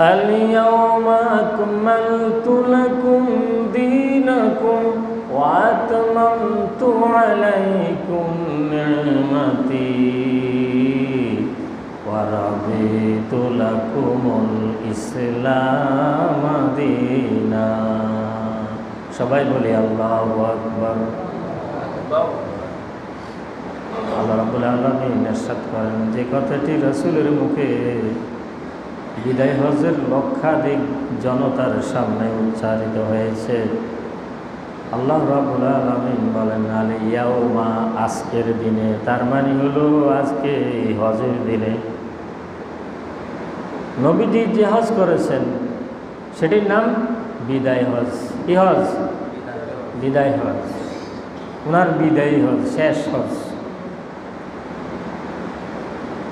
اليوم أكملت لكم دينكم وأتممت عليكم نعمتي ورضيت لكم الإسلام دينا সবাই বলি আল্লাহু আকবার আল্লাহ রাবুল আলমী নিঃসাদ করেন যে কথাটি রসুলের মুখে বিদায় হজের লক্ষাধিক জনতার সামনে উচ্চারিত হয়েছে। আল্লাহ রাবুল আলমিন বলেন, আলী ইয়াউমা আজকের দিনে। তার মানে হলো আজকে এই হজের দিনে নবীজি যে হজ করেছেন, সেটির নাম বিদায় হজ। কি হজ? বিদায় হজ। ওনার বিদায়ী হজ, শেষ হজ।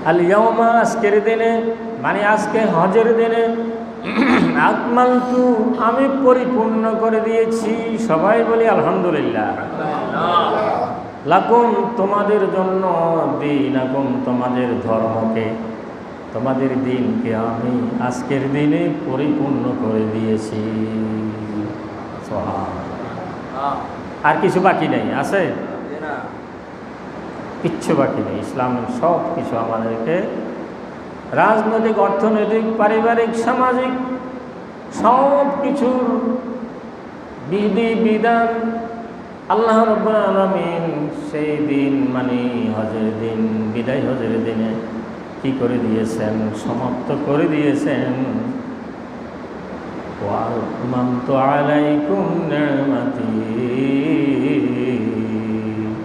আল ইয়মা আজকের দিনে মানে আজকে হজের দিনে আকমালতু আমি পরিপূর্ণ করে দিয়েছি। সবাই বলি আলহামদুলিল্লাহ। লাকুম তোমাদের জন্য দিন আকুম তোমাদের ধর্মকে তোমাদের দিনকে আমি আজকের দিনে পরিপূর্ণ করে দিয়েছি। আর কিছু বাকি নেই আছে? কিচ্ছু বাকি নেই। ইসলামের সব কিছু আমাদেরকে রাজনৈতিক, অর্থনৈতিক, পারিবারিক, সামাজিক, সব কিছুর বিধি, বিধান আল্লাহ রবীন্দিন সেই দিন মানে হজের দিন, বিদায় হজের দিনে কি করে দিয়েছেন? সমাপ্ত করে দিয়েছেন।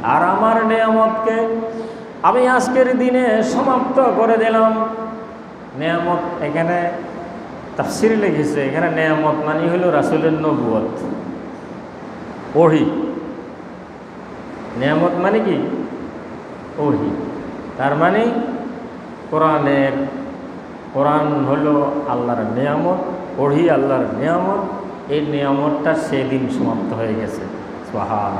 আর আমার নিয়ামতকে আমি আজকের দিনে সমাপ্ত করে দিলাম। নিয়ামত এখানে তাফসির লিখেছে, এখানে নিয়ামত মানে হলো রাসুলের নবুয়ত ওহি। নিয়ামত মানে কি? ওহি। তার মানে কোরআনের, কোরআন হলো আল্লাহর নিয়ামত, ওহি আল্লাহর নিয়ামত, এই নিয়ামতটা সেদিন সমাপ্ত হয়ে গেছে। সোহান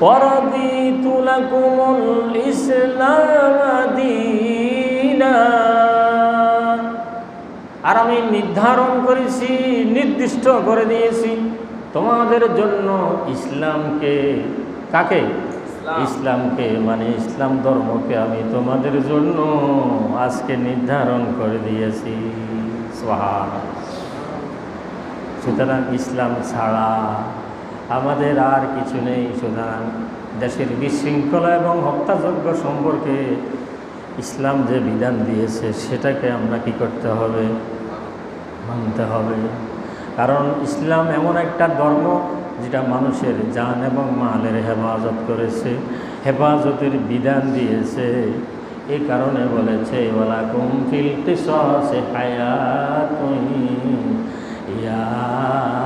ورضيت لكم الإسلام دينا আর আমি নির্ধারণ করেছি নির্দিষ্ট করে দিয়েছি তোমাদের জন্য ইসলামকে কাকে ইসলামকে মানে ইসলাম ধর্মকে আমি তোমাদের জন্য আজকে নির্ধারণ করে দিয়েছি সোহান সুতরাং ইসলাম ছাড়া আমাদের আর কিছু নেই সুতরাং দেশের বিশৃঙ্খলা এবং হত্যাযজ্ঞ সম্পর্কে ইসলাম যে বিধান দিয়েছে, সেটাকে আমরা কি করতে হবে? মানতে হবে। কারণ ইসলাম এমন একটা ধর্ম যেটা মানুষের জান এবং মালের হেফাজত করেছে, হেফাজতের বিধান দিয়েছে। এই কারণে বলেছে ওলা কুমফিল হায়াত ইয়া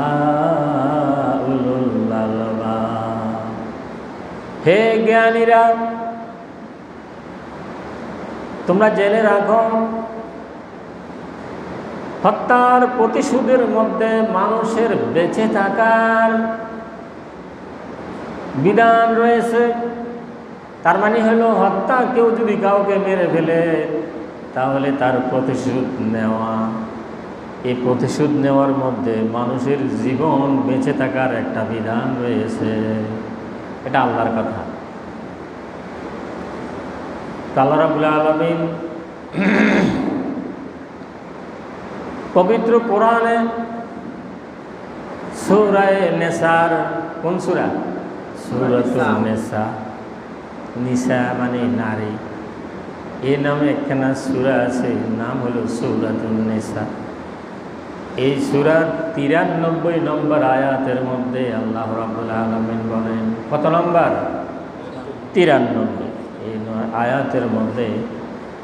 হে জ্ঞানীরা, তোমরা জেনে রাখো, হত্যার প্রতিশোধের মধ্যে মানুষের বেঁচে থাকার বিধান রয়েছে। তার মানে হলো, হত্যা কেউ যদি কাউকে মেরে ফেলে, তাহলে তার প্রতিশোধ নেওয়া। এই প্রতিশোধ নেওয়ার মধ্যে মানুষের জীবন বেঁচে থাকার একটা বিধান রয়েছে। এটা আল্লাহর কথা। আল্লাহ রাবুল আলমিন পবিত্র কোরআনে সুরায় নেসার কোন সুরা? সুরাতুল নেসা। নিসা। মানে নারী। এই নামে একখানা সুরা আছে নাম হলো সৌরাতুল নেসা। এই সুরা তিরানব্বই নম্বর আয়াতের মধ্যে আল্লাহ রাবুল আলমিন বলেন, কত নম্বর? তিরানব্বই। এই আয়াতের মধ্যে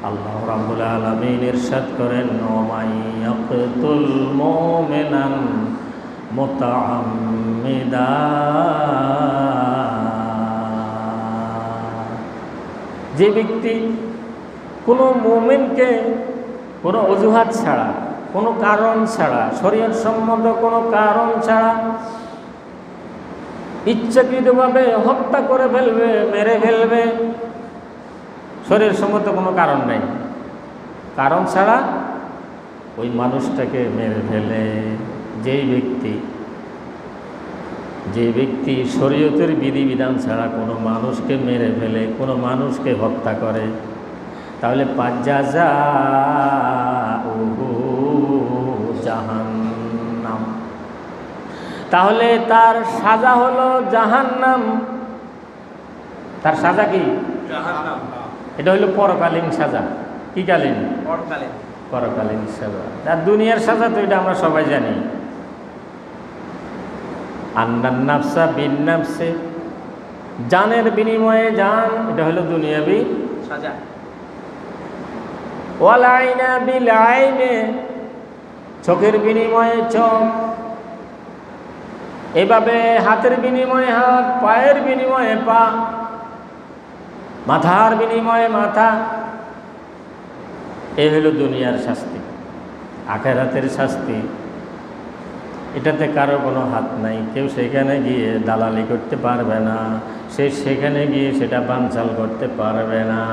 আল্লাহ রাবুল আলমিন ইরশাদ করেন ওমাইয়াকুল মোমেনান মোতামিদা যে ব্যক্তি কোনো মোমেনকে কোনো অজুহাত ছাড়া কোনো কারণ ছাড়া শরীর সম্বন্ধ কোনো কারণ ছাড়া ইচ্ছাকৃতভাবে হত্যা করে ফেলবে, মেরে ফেলবে শরীর সম্মত কোনো কারণ নেই। কারণ ছাড়া ওই মানুষটাকে মেরে ফেলে। যেই ব্যক্তি যে ব্যক্তি শরীয়তের বিধিবিধান ছাড়া কোনো মানুষকে মেরে ফেলে, কোনো মানুষকে হত্যা করে, তাহলে পাজ্জাজা জাহান্নাম তাহলে তার সাজা হলো জাহান্নাম। তার সাজা কি? এটা হলো পরকালীন সাজা। কি কালীন? পরকালীন। সাজা। আর দুনিয়ার সাজা তো এটা আমরা সবাই জানি। আন্নান নাফসা বিন নাফসে। জানের বিনিময়ে জান এটা হলো দুনিয়াবি সাজা। ওয়ালাইনা বিল আইনে। চোখের বিনিময়ে চোখ। এভাবে হাতের বিনিময়ে হাত, পায়ের বিনিময়ে পা, মাথার বিনিময়ে মাথা, এ হলো দুনিয়ার শাস্তি, আখেরাতের শাস্তি। এটাতে কারও কোনো হাত নাই, কেউ সেখানে গিয়ে দালালি করতে পারবে না, সে সেখানে গিয়ে সেটা বানচাল করতে পারবে না,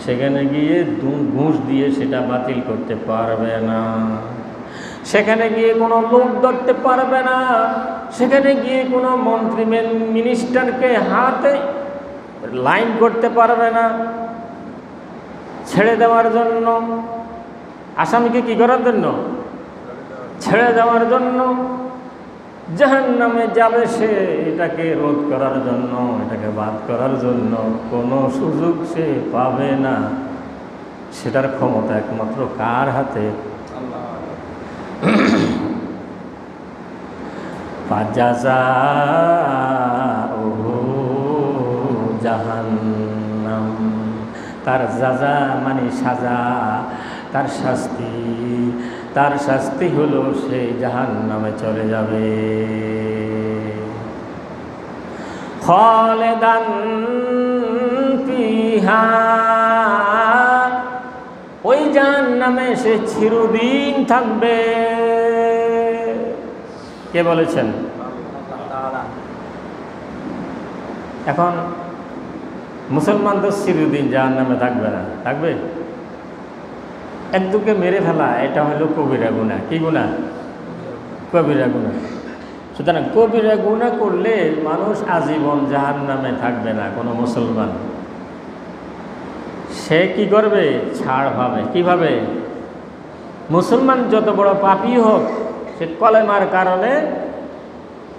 সেখানে গিয়ে দু- ঘুষ দিয়ে সেটা বাতিল করতে পারবে না, সেখানে গিয়ে কোনো লোক ধরতে পারবে না। সেখানে গিয়ে কোনো মন্ত্রী মেন- মিনিস্টারকে হাতে লাইন করতে পারবে না। ছেড়ে দেওয়ার জন্য। আসামিকে কি করার জন্য? ছেড়ে দেওয়ার জন্য। জাহান নামে যাবে সে এটাকে রোধ করার জন্য, এটাকে বাদ করার জন্য। কোনো সুযোগ সে পাবে না। সেটার ক্ষমতা একমাত্র কার হাতে? পাজাজা জাহান্নাম। তার যাজা মানে সাজা, তার শাস্তি তার শাস্তি হলো সে জাহান নামে চলে যাবে। খলেদান ওই জাহান নামে সে চিরদিন থাকবে। কে বলেছেন? এখন মুসলমান তো চিরদিন জাহান নামে থাকবে না। থাকবে? একদুকে মেরে ফেলা, এটা হলো কবিরা গুণা। কি গুণা? কবিরা গুণা। সুতরাং কবিরা গুণা করলে মানুষ আজীবন জাহান নামে থাকবে না, কোনো মুসলমান। সে কি করবে? ছাড় পাবে। কীভাবে? মুসলমান যত বড় পাপী হোক সে কলেমার কারণে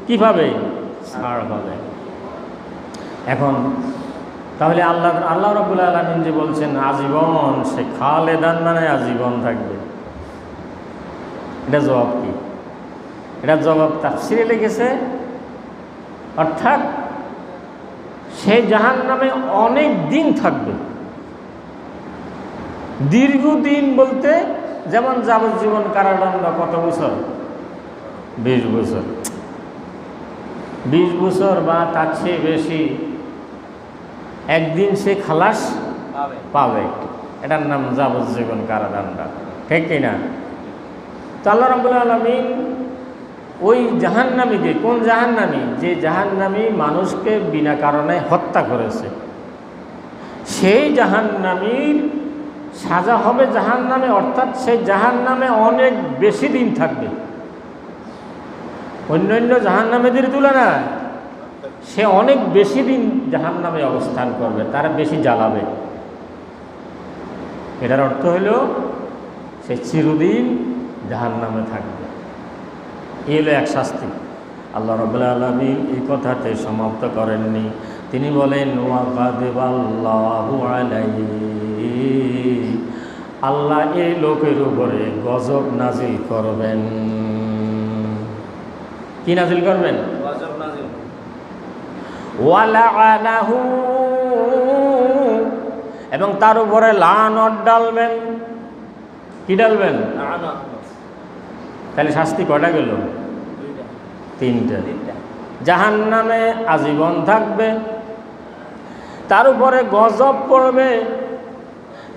কীভাবে? ছাড় পাবে এখন, তাহলে আল্লাহ আল্লাহ রবুল আলমিন যে বলছেন, আজীবন সে খালেদান মানে আজীবন থাকবে। এটা জবাব কি? এটা জবাব তাফসিরে লিখেছে, অর্থাৎ সে জাহান নামে অনেক দিন থাকবে। দীর্ঘদিন বলতে, যেমন যাবজ্জীবন কারাদণ্ড কত বছর? বিশ বছর। বিশ বছর বা তার চেয়ে বেশি একদিন সে খালাস পাবে। এটার নাম যাবজ্জীবন কারাদণ্ড। ঠিক কিনা তো আল্লাহ রবুল আলমিন ওই জাহান্নামীকে কোন জাহান্নামী? যে জাহান্নামী মানুষকে বিনা কারণে হত্যা করেছে। সেই জাহান্নামীর সাজা হবে জাহান্নামে অর্থাৎ সেই জাহান্নামে অনেক বেশি দিন থাকবে। অন্য অন্য জাহান্নামীদের তুলনায় সে অনেক বেশি দিন জাহান নামে অবস্থান করবে, তারা বেশি জ্বালাবে। এটার অর্থ হলো, সে চিরদিন জাহান নামে থাকবে। এই হলো এক শাস্তি। আল্লাহ রবুল্লা আলমী এই কথাতে সমাপ্ত করেননি। তিনি বলেন আল্লাহ এই লোকের উপরে গজব নাজিল করবেন। কি নাজিল করবেন? এবং তার উপরে লানত ডালবেন। কি ডালবেন? তাহলে শাস্তি কয়টা গেল? তিনটা। তিনটা। জাহান নামে আজীবন থাকবে। তার উপরে গজব পড়বে।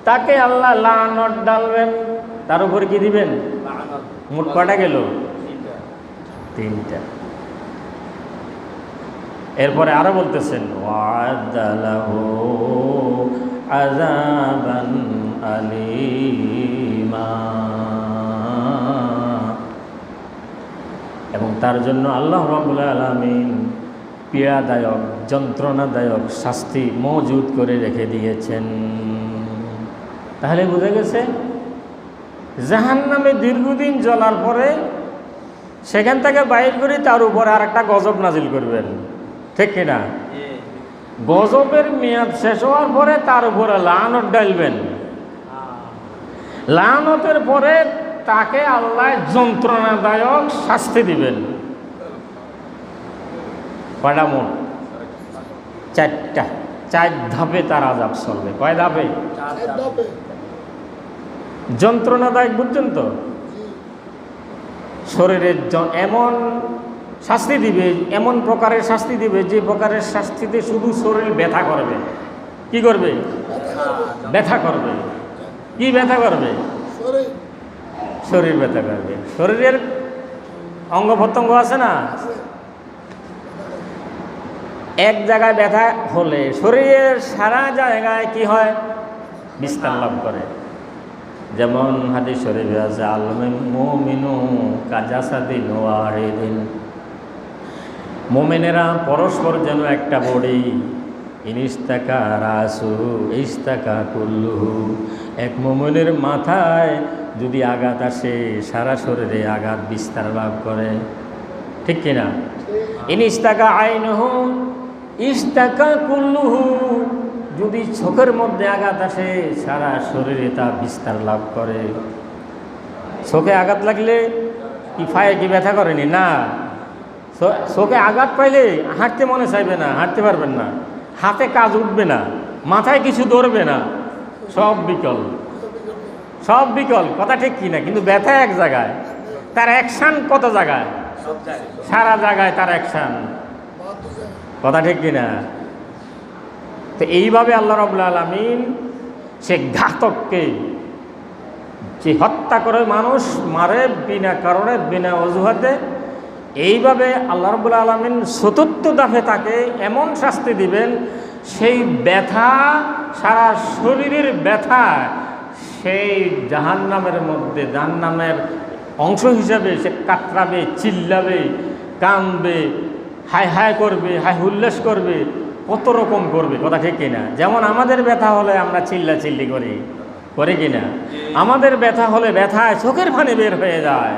তাকে আল্লাহ লানত ডালবেন। তার উপরে কি দিবেন? মোট কয়টা গেল? তিনটা। এরপরে আরও বলতেছেন এবং তার জন্য আল্লাহ রবুল আলমিন পীড়াদায়ক, যন্ত্রণাদায়ক শাস্তি মজুদ করে রেখে দিয়েছেন। তাহলে বুঝে গেছে জাহান নামে দীর্ঘদিন জ্বলার পরে সেখান থেকে বাইর করে তার উপরে আর একটা গজব নাজিল করবেন। ঠিক কিনা? গজবের মেয়াদ শেষ হওয়ার পরে তার উপরে লানত ডালবেন লানতের পরে তাকে আল্লাহ যন্ত্রণাদায়ক শাস্তি দিবেন। কয়টা মোট? চারটা। চার ধাপে তার আজাব চলবে। কয় ধাপে। যন্ত্রণাদায়ক বুঝছেন তো? শরীরের এমন শাস্তি দিবে এমন প্রকারের শাস্তি দিবে যে প্রকারের শাস্তিতে শুধু শরীর ব্যথা করবে। কি করবে? ব্যথা করবে। কি ব্যথা করবে? শরীর ব্যথা করবে। শরীরের অঙ্গ প্রত্যঙ্গ আছে না? এক জায়গায় ব্যথা হলে শরীরের সারা জায়গায় কি হয়? বিস্তার লাভ করে। যেমন হাদিস শরীফে আছে আলমিনু কাজাসাদিন ওয়াহিদিন মোমেনেরা পরস্পর যেন একটা বডি, ইনিস্তাকা রাসু ইস্তাকা কুল্লুহু। এক মোমেনের মাথায় যদি আঘাত আসে, সারা শরীরে আঘাত বিস্তার লাভ করে। ঠিক কিনা? ইনিস্তাকা আইনহু, ইস্তাকা কুল্লুহু। যদি চোখের মধ্যে আঘাত আসে, সারা শরীরে তা বিস্তার লাভ করে। চোখে আঘাত লাগলে কি ফায়ে কি ব্যথা করেনি? না। চোখে আঘাত পাইলে হাঁটতে মনে চাইবে না, হাঁটতে পারবেন না। হাতে কাজ উঠবে না, মাথায় কিছু ধরবে না। সব বিকল। সব বিকল, কথা ঠিক কি না কিন্তু ব্যথা এক জায়গায়, তার অ্যাকশান কত জায়গায়? সারা জায়গায় তার অ্যাকশান। কথা ঠিক কিনা? তো এইভাবে আল্লাহ রবুল্লা আলমিন সে ঘাতককে যে হত্যা করে মানুষ মারে বিনা কারণে, বিনা অজুহাতে, এইভাবে আল্লাহ রবুল্লা আলমিন চতুর্থ দাফে তাকে এমন শাস্তি দিবেন, সেই ব্যথা, সারা শরীরের ব্যথা সেই জাহান্নামের মধ্যে, জাহান্নামের অংশ হিসাবে সে কাতরাবে, চিল্লাবে কামবে হায় হায় করবে, হায় উল্লাস করবে কত রকম করবে? কথা ঠিক কিনা? যেমন আমাদের ব্যথা হলে আমরা চিল্লা চিল্লি করি। করি কিনা? আমাদের ব্যথা হলে ব্যথায় চোখের ফানে বের হয়ে যায়।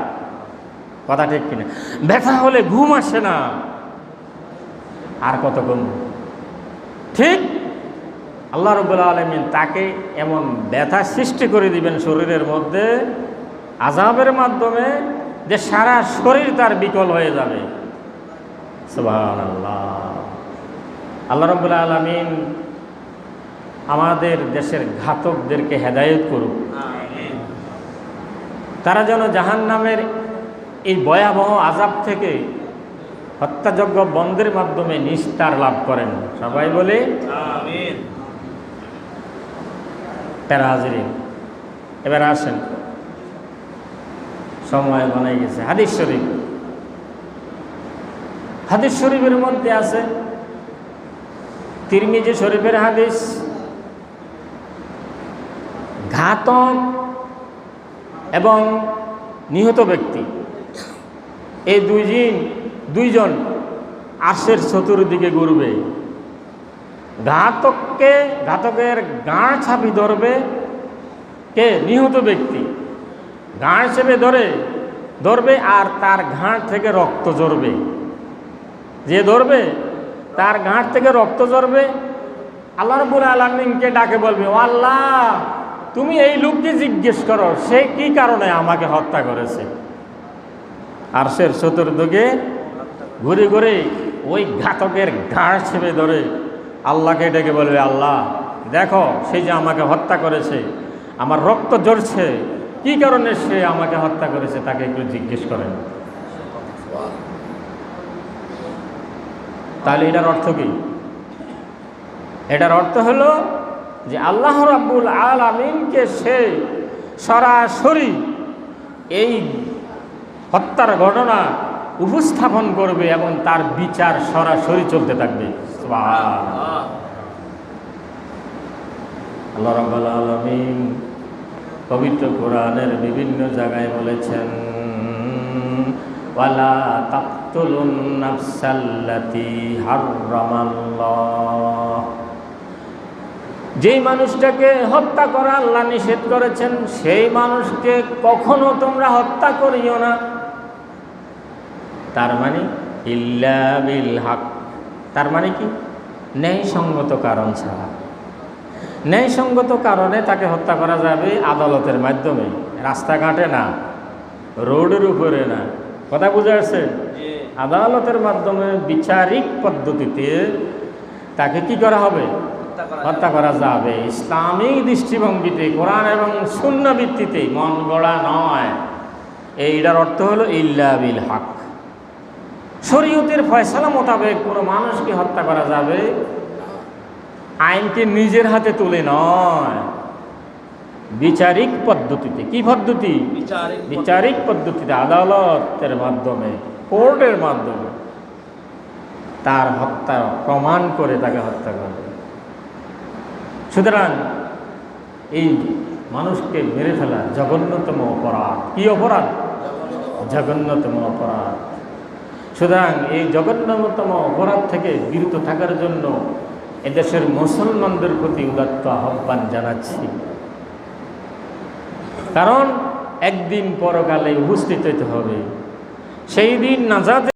কথা ঠিক কিনা? ব্যথা হলে ঘুম আসে না। আর কত ঘুম? ঠিক আল্লাহ রবুল্লা আলমিন তাকে এমন ব্যথা সৃষ্টি করে দিবেন শরীরের মধ্যে আজাবের মাধ্যমে, যে সারা শরীর তার বিকল হয়ে যাবে। সুবহান আল্লাহ আল্লাহ রবুল্লা আলমিন আমাদের দেশের ঘাতকদেরকে হেদায়েত করুক। আমিন। তারা যেন জাহান নামের এই ভয়াবহ আজাব থেকে হত্যাযজ্ঞ বন্ধের মাধ্যমে নিস্তার লাভ করেন। সবাই বলে হাজিরিন এবার আসেন। সময় বানাই গেছে। হাদিস শরীফ। হাদিস শরীফের মধ্যে আছে তিরমিজি শরীফের হাদিস, ঘাতক এবং নিহত ব্যক্তি। এই দুইজন দুইজন আশের চতুর্দিকে ঘুরবে। ঘাতককে, ঘাতকের গাঁড় ছাপি ধরবে কে? নিহত ব্যক্তি। গাঁড় চেপে ধরে, ধরবে আর তার ঘাড় থেকে রক্ত ঝরবে। যে ধরবে তার ঘাট থেকে রক্ত ঝরবে। আল্লাহ রবুল আলমিনকে ডাকে বলবে, ও আল্লাহ, তুমি এই লোককে জিজ্ঞেস করো, সে কি কারণে আমাকে হত্যা করেছে? আর সে চতুর্দিকে ঘুরে ঘুরে ওই ঘাতকের ঘাড় ছেপে ধরে আল্লাহকে ডেকে বলবে, আল্লাহ, দেখো, সে যে আমাকে হত্যা করেছে, আমার রক্ত ঝরছে, কি কারণে সে আমাকে হত্যা করেছে, তাকে একটু জিজ্ঞেস করেন। তাহলে এটার অর্থ কি? এটার অর্থ হলো যে আল্লাহ রাব্বুল আলামিনকে সে সরাসরি এই হত্যার ঘটনা উপস্থাপন করবে এবং তার বিচার সরাসরি চলতে থাকবে। আল্লাহ রাব্বুল আলামিন পবিত্র কোরআনের বিভিন্ন জায়গায় বলেছেন ওয়ালা তাকতুলুন নাফসাল্লাতী হারামাল্লাহ যেই মানুষটাকে হত্যা করা আল্লাহ নিষেধ করেছেন, সেই মানুষকে কখনো তোমরা হত্যা করিও না। তার মানে ইল্লা বিল তার মানে কি? ন্যায়সঙ্গত কারণ ছাড়া। ন্যায়সঙ্গত কারণে তাকে হত্যা করা যাবে আদালতের মাধ্যমে। রাস্তাঘাটে না, রোডের উপরে না। কথা বুঝে আসছে? জি। আদালতের মাধ্যমে বিচারিক পদ্ধতিতে তাকে কি করা হবে? হত্যা করা যাবে। ইসলামিক দৃষ্টিভঙ্গিতে কোরআন এবং শূন্য ভিত্তিতে মন গড়া নয়। এইটার অর্থ হলো ইল্লা বিল হক। শরীয়তের ফয়সালা মোতাবেক কোনো মানুষকে হত্যা করা যাবে? আইনকে নিজের হাতে তুলে নয়। বিচারিক পদ্ধতিতে। কি পদ্ধতি? বিচারিক পদ্ধতিতে আদালতের মাধ্যমে কোর্টের মাধ্যমে তার হত্যা প্রমাণ করে তাকে হত্যা করবে। সুতরাং এই মানুষকে মেরে ফেলা জঘন্যতম অপরাধ। কি অপরাধ? জঘন্যতম অপরাধ। সুতরাং এই জঘন্যতম অপরাধ থেকে বিরত থাকার জন্য এদেশের মুসলমানদের প্রতি উদাত্ত আহ্বান জানাচ্ছি। কারণ একদিন পরকালে উপস্থিত হতে হবে। সেই দিন নাজাতে